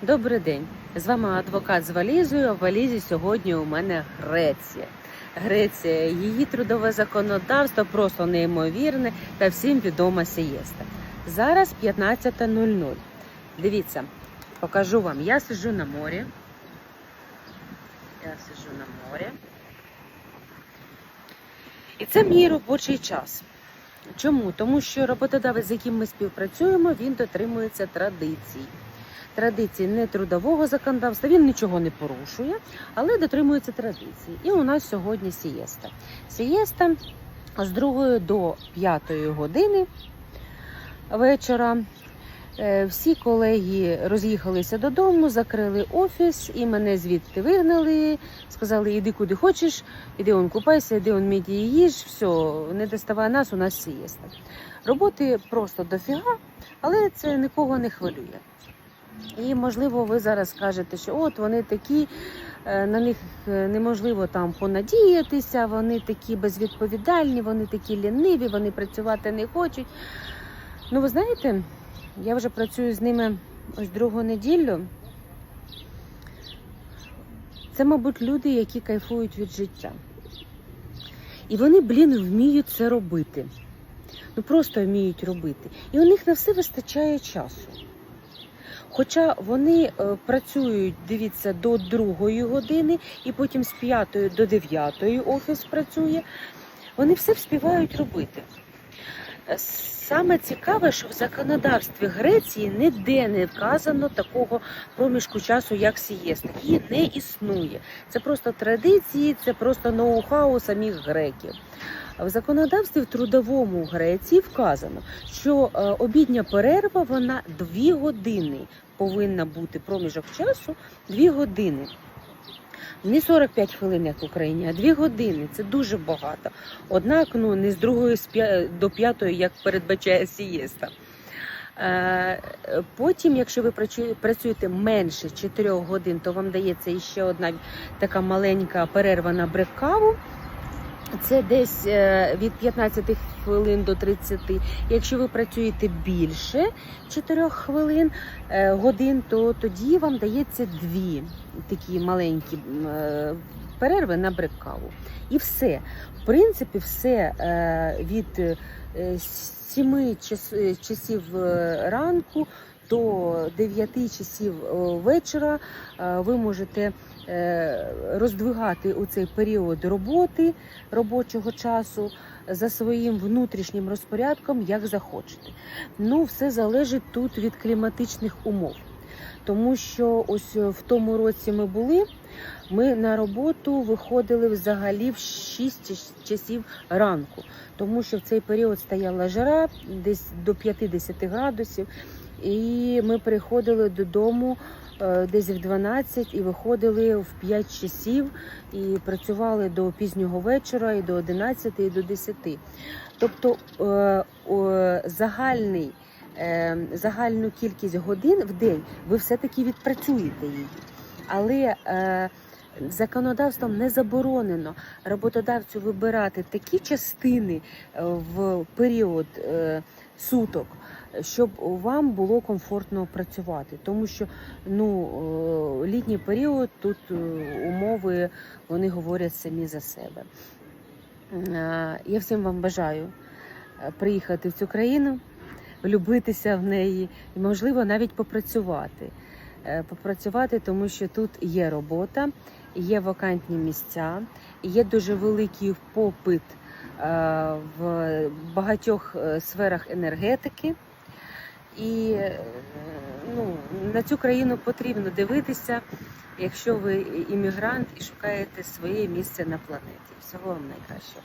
Добрий день! З вами адвокат з валізою. В валізі сьогодні у мене Греція. Греція, її трудове законодавство просто неймовірне та всім відома сієста. Зараз 15.00. Дивіться, покажу вам. Я сиджу на морі. Я сиджу на морі. І це мій робочий час. Чому? Тому що роботодавець, з яким ми співпрацюємо, він дотримується традицій. Традицій не трудового законодавства, він нічого не порушує, але дотримується традицій. І у нас сьогодні сієста. Сієста з 2 до 5 години вечора. Е, Всі колеги роз'їхалися додому, закрили офіс і мене звідти вигнали. Сказали, іди куди хочеш, іди он купайся, іди он мідії їж, все, не доставай нас, у нас сієста. Роботи просто дофіга, але це нікого не хвилює. І можливо, ви зараз скажете, що от вони такі, е, на них е, неможливо там понадіятися, вони такі безвідповідальні, вони такі ліниві, вони працювати не хочуть. Ну, ви знаєте, я вже працюю з ними ось другу неділю. Це, мабуть, люди, які кайфують від життя. І вони, блін, вміють це робити. Ну просто вміють робити. І у них на все вистачає часу. Хоча вони е, працюють, дивіться, до другої години, і потім з п'ятої до дев'ятої офіс працює, вони все вспівають робити. Саме цікаве, що в законодавстві Греції ніде не вказано такого проміжку часу, як сієста. Її не існує. Це просто традиції, це просто ноу-хау самих греків. В законодавстві в трудовому Греції вказано, що е, обідня перерва вона 2 години повинна бути проміжок часу 2 години. Не 45 хвилин, як в Україні, а 2 години. Це дуже багато. Однак, ну не з другої до п'ятої, як передбачає сієста. Е, Потім, якщо ви працюєте менше 4 годин, то вам дається ще одна така маленька перерва на брек-каву. Це десь е, від 15 хвилин до 30. Якщо ви працюєте більше 4 хвилин е, годин, то тоді вам дається дві такі маленькі е, перерви на брек-каву. І все. В принципі, все від 7 часів ранку до 9 часів е, вечора е, ви можете е, роздвигати у цей період роботи робочого часу за своїм внутрішнім розпорядком, як захочете. Ну, все залежить тут від кліматичних умов. Тому що ось в тому році ми були, ми на роботу виходили взагалі в 6 часів ранку, тому що в цей період стояла жара десь до 50 градусів, і ми приходили додому е, десь в 12 і виходили в 5 часів і працювали до пізнього вечора, і до 11, і до 10. Тобто е, загальний е, загальну кількість годин в день ви все-таки відпрацюєте її. Але законодавством не заборонено роботодавцю вибирати такі частини в період суток, щоб вам було комфортно працювати. Тому що ну, е, літній період тут е, умови вони говорять самі за себе. Е, Я всім вам бажаю приїхати в цю країну влюбитися в неї і, можливо, навіть попрацювати. Попрацювати, тому що тут є робота, є вакантні місця, є дуже великий попит в багатьох е, сферах енергетики. І е, ну, на цю країну потрібно дивитися, якщо ви іммігрант і шукаєте своє місце на планеті. Всього вам найкращого.